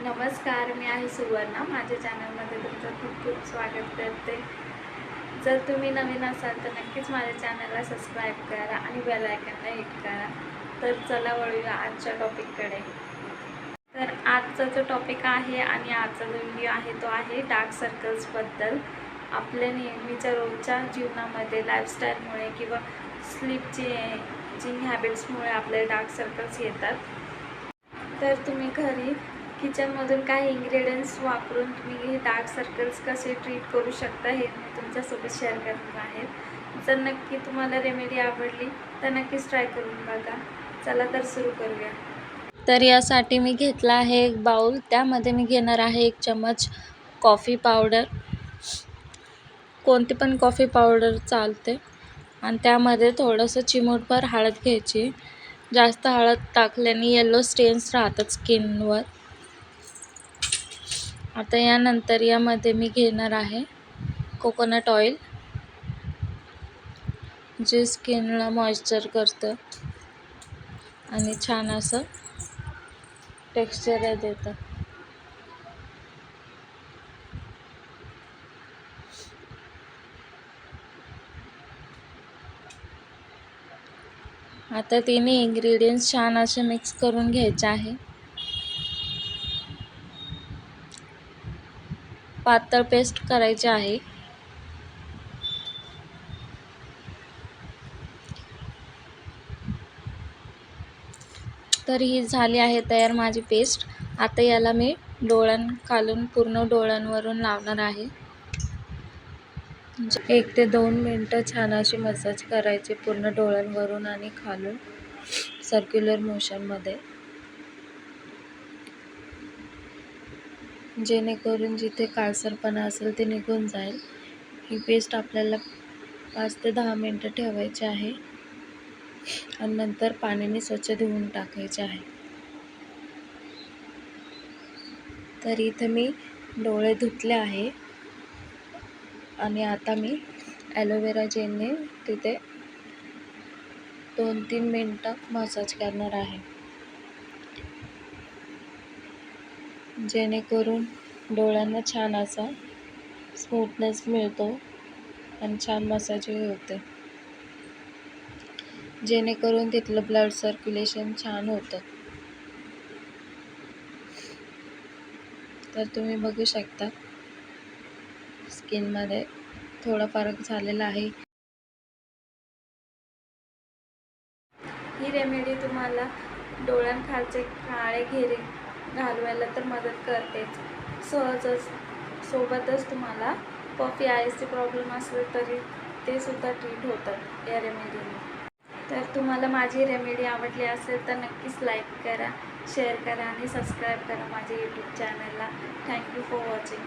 नमस्कार मी आहे सुवर्णा. माझ्या चॅनलमध्ये तुमचं खूप खूप स्वागत करते. जर तुम्ही नवीन असाल तर नक्कीच माझ्या चॅनलला सबस्क्राईब करा आणि बेलायकनला हिट करा. तर चला वळूया आजच्या टॉपिककडे. तर आजचा जो टॉपिक आहे आणि आजचा जो व्हिडिओ आहे तो आहे डार्क सर्कल्सबद्दल. आपल्या नेहमीच्या रोजच्या जीवनामध्ये लाईफस्टाईलमुळे किंवा स्लीपची जिंग हॅबिट्समुळे आपले डार्क सर्कल्स येतात. तर तुम्ही घरी किचनमधून काही इंग्रेडियंट्स वापरून तुम्ही हे डार्क सर्कल्स कसे ट्रीट करू शकता हे मी तुमच्यासोबत शेअर करणार आहे. जर नक्की तुम्हाला रेमेडी आवडली तर नक्कीच ट्राय करून बघा. चला तर सुरू करूया. तर यासाठी मी घेतला आहे एक बाऊल त्यामध्ये मी घेणार आहे एक चमच कॉफी पावडर कोणती पण कॉफी पावडर चालते. आणि त्यामध्ये थोडंसं चिमूटभर हळद घ्यायची. जास्त हळद टाकल्याने येलो स्टेन्स राहतात स्किनवर आता यानंतर यामध्ये मी घेणार आहे कोकोनट ऑइल जे स्किनला मॉइश्चर करतं आणि छान असं टेक्स्चर देतं. आता तिन्ही इन्ग्रेडियंट्स छान असे मिक्स करून घ्यायचे आहे. पातळ पेस्ट करायची आहे. तर ही झाली आहे तयार माझी पेस्ट. आता याला मी डोळ्यांखालून पूर्ण डोळ्यांवरून लावणार आहे. एक ते दोन मिनटं छान अशी मसाज करायची पूर्ण डोळ्यांवरून आणि खालून सर्क्युलर मोशनमध्ये जेणेकरून जिथे काळसरपणा असेल ते निघून जाईल. ही पेस्ट आपल्याला पाच ते दहा मिनटं ठेवायची आहे. आणि नंतर पाण्याने स्वच्छ धुवून टाकायचे आहे. तर इथं मी डोळे धुतले आहे. आणि आता मी ॲलोवेरा जेलने तिथे दोन तीन मिनटं मसाज करणार आहे. जेणेकरून डोळ्यांना छान असा स्मूथनेस मिळतो आणि छान मसाजही होते. जेणेकरून तिथलं ब्लड सर्क्युलेशन छान होतं. तर तुम्ही बघू शकता स्किनमध्ये थोडा फरक झालेला आहे. ही रेमेडी तुम्हाला डोळ्यांखालचे काळे घेरे घालवायला तर मदत करतेच. सहजच सोबतच तुम्हाला पफी आयसचे प्रॉब्लेम असले तरी ते सुद्धा ट्रीट होतात या रेमेडीने तर तुम्हाला माझी रेमेडी आवडली असेल तर नक्कीच लाईक करा शेअर करा आणि सबस्क्राईब करा माझ्या यूट्यूब चॅनलला थँक्यू फॉर वॉचिंग